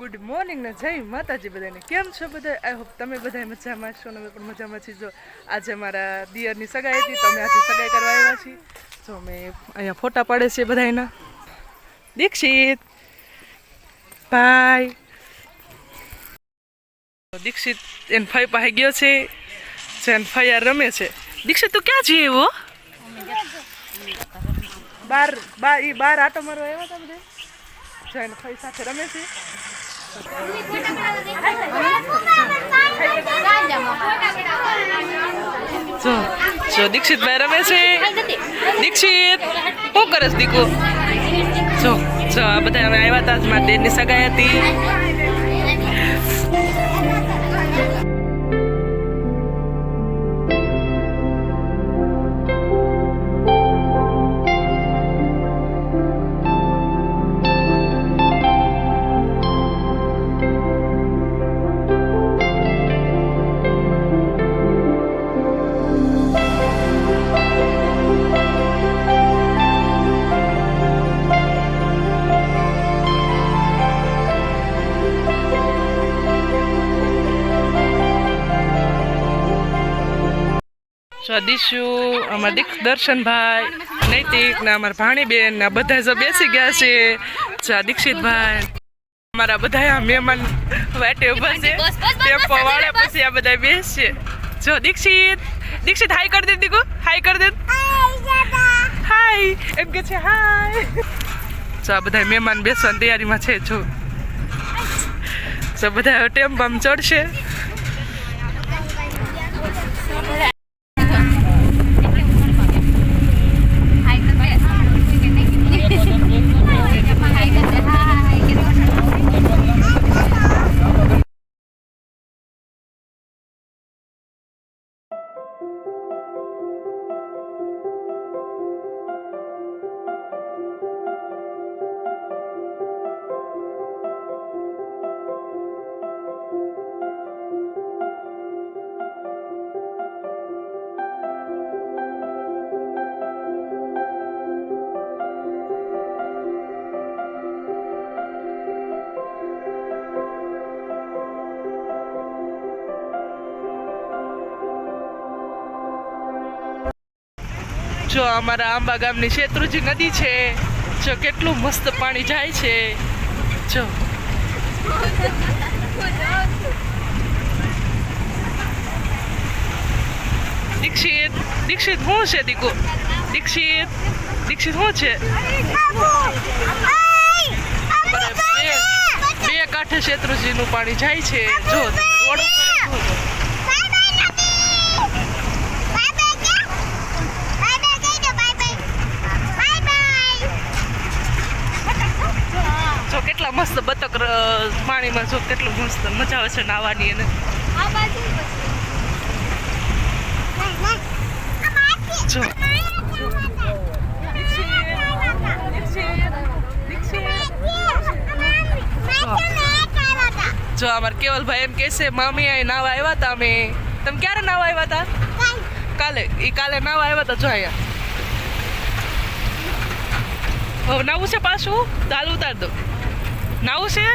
Good morning ને જય માતાજી બધાને. કેમ છો બધા? આઈ હોપ તમે બધા મજામાં છો ને પણ મજામાં છીએ. જો આજે મારા દિયરની સગાઈ હતી તો અમે આજે સગાઈ કરવા આવ્યા છીએ. જો અમે અહીંયા ફોટા પાડે છે બધાયના. દીક્ષિત. ભાઈ. દીક્ષિત એન ફાઈ પાસે ગયો છે. જેન આર રમે છે. દીક્ષિત, તું ક્યાં જઈએ એવો બાર બાર એ બાર આટો મારવા આવ્યા હતા બધા જૈન ફાઈ સાથે રમે છે. જો જો દીક્ષિત ભાઈ રમે છે. દીક્ષિત, શું કરે છે દીકુ? જો જો, આ બધા અમે આવ્યા હતા મારા દેરની સગાઈ હતી. જો દીશુ અમારા દીક દર્શનભાઈ નૈતિક ને અમારા ભાણીબેન ને બધા જો બેસી ગયા છે. જો આ દીક્ષિતભાઈ અમારા બધા આ મહેમાન વાટે ઊભા છે. ટેમ્પો વાળે પછી આ બધા બેસશે. જો દીક્ષિત દીક્ષિત હાઈ કરી દે દીકુ. હાઈ કરી દે. હાય એમ કે છે હાય. જો આ બધા મહેમાન બેસવાની તૈયારીમાં છે જો. જો બધા ટેમ્પામાં ચડશે. જો અમારા આંબા ગામની શેત્રુજી નદી છે, જો કેટલું મસ્ત પાણી જાય છે. જો. દીક્ષિત દીક્ષિત શું છે, દીકુ? દીક્ષિત દીક્ષિત શું છે? બે કાંઠે શેત્રુજીનું પાણી જાય છે. જો રોડ ઉપર જો. જો કેટલા મસ્ત બતક પાણીમાં જો કેટલું મસ્ત મજા આવે છે નાવાની એને. જો જો અમાર કેવલભાઈ એમ કે છે મામી અહીં નાવા આવ્યા હતા અમે. તમે ક્યારે નાવા આવ્યા હતા કાલે. એ કાલે નાવા આવ્યા હતા જો અહીંયા. હવે નાવું છે પાછું? દાલ ઉતાર દો. નાવું છે